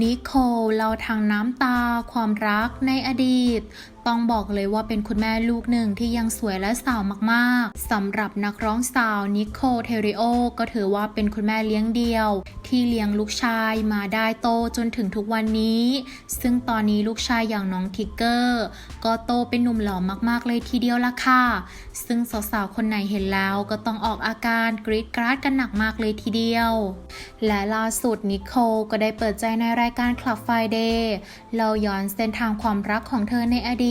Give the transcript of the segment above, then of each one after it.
นิโคลเล่าทางน้ำตาความรักในอดีตต้องบอกเลยว่าเป็นคุณแม่ลูกหนึ่งที่ยังสวยและสาวมากๆสำหรับนักร้องสาวนิโคเทริโอก็ถือว่าเป็นคุณแม่เลี้ยงเดี่ยว ที่เลี้ยงลูกชายมาได้โตจนถึงทุกวันนี้ ซึ่งตอนนี้ลูกชายอย่างน้องทิกเกอร์ก็โตเป็นหนุ่มหล่อมากๆเลยทีเดียวละค่ะ ซึ่งสาวๆคนไหนเห็นแล้วก็ต้องออกอาการกรี๊ดกราดกันหนักมากเลยทีเดียว และล่าสุดนิโคก็ได้เปิดใจในรายการ Club Friday เราย้อนเส้นทางความรักของเธอในอดีต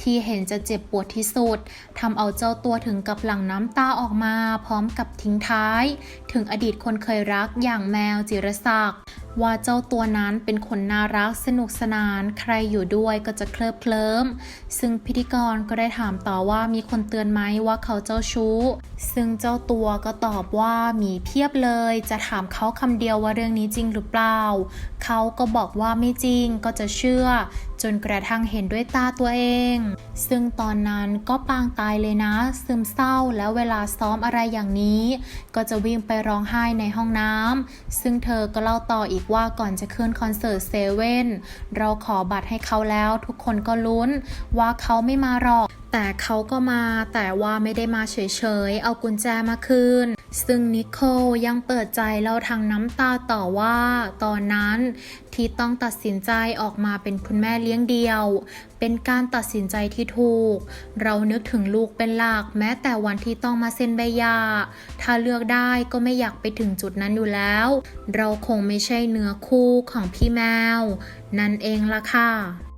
ที่เห็นจะเจ็บปวดที่สุดทำเอาเจ้าตัวถึงกับหลั่งน้ำตาออกมา พร้อมกับทิ้งท้าย ถึงอดีตคนเคยรักอย่างแมวจิรศักดิ์ว่าเจ้าตัวนั้นเป็นคนน่ารักสนุกสนาน ใครอยู่ด้วยก็จะเคลิบเคลิ้ม ซึ่งพิธีกรก็ได้ถามต่อว่ามีคนเตือนไหมว่าเขาเจ้าชู้ ซึ่งเจ้าตัวก็ตอบว่ามีเพียบเลย จะถามเขาคำเดียวว่าเรื่องนี้จริงหรือเปล่า เขาก็บอกว่าไม่จริงก็จะเชื่อ จนกระทั่งเห็นด้วยตาตัวเอง ซึ่งตอนนั้นก็ปางตายเลยนะ ซึมเศร้าแล้วเวลาซ้อมอะไรอย่างนี้ ก็จะวิ่งไปร้องไห้ในห้องน้ำซึ่งเธอก็เล่าต่ออีกว่าก่อนจะขึ้นคอนเสิร์ตเซเว่นเราขอบัตรให้เขาแล้วทุกคนก็ลุ้นว่าเขาไม่มาหรอก แต่เขาก็มาแต่ว่าไม่ได้มาเฉยๆ เอากุญแจมาคืน ซึ่งนิโคลยังเปิดใจเล่าทางน้ำตาต่อว่า ตอนนั้นที่ต้องตัดสินใจออกมาเป็นคุณแม่เลี้ยงเดี่ยว เป็นการตัดสินใจที่ถูก เรานึกถึงลูกเป็นหลักแม้แต่วันที่ต้องมาเซ็นใบหย่าถ้าเลือกได้ก็ไม่อยากไปถึงจุดนั้นอยู่แล้ว เราคงไม่ใช่เนื้อคู่ของพี่แมว นั่นเองล่ะค่ะ